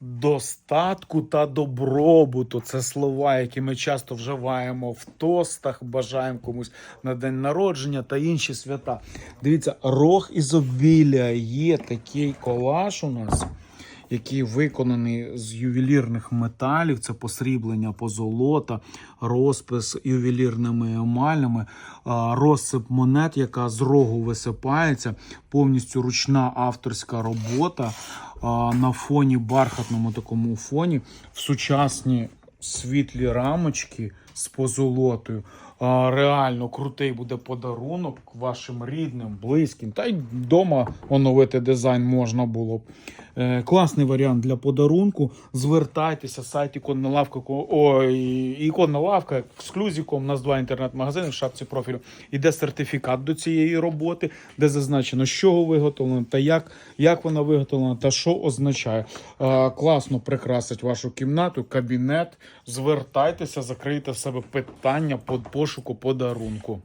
достатку та добробуту. Це слова, які ми часто вживаємо в тостах, бажаємо комусь на день народження та інші свята. Дивіться, рог ізобілля є такий колаж у нас. Який виконаний з ювелірних металів, це посріблення позолота, розпис ювелірними емалями, розсип монет, яка з рогу висипається, повністю ручна авторська робота на фоні бархатному такому фоні, в сучасні світлі рамочки з позолотою. Реально крутий буде подарунок вашим рідним, близьким. Та й вдома оновити дизайн можна було б. Е, класний варіант для подарунку. Звертайтеся, сайт іконна лавка. Ой, іконна лавка ексклюзіком. У нас два інтернет-магазини в шапці профілю. Іде сертифікат до цієї роботи, де зазначено, з чого виготовлено та як, як вона виготовлена та що означає. Класно прикрасить вашу кімнату, кабінет. Звертайтеся, закрийте в себе питання по пошуку подарунку.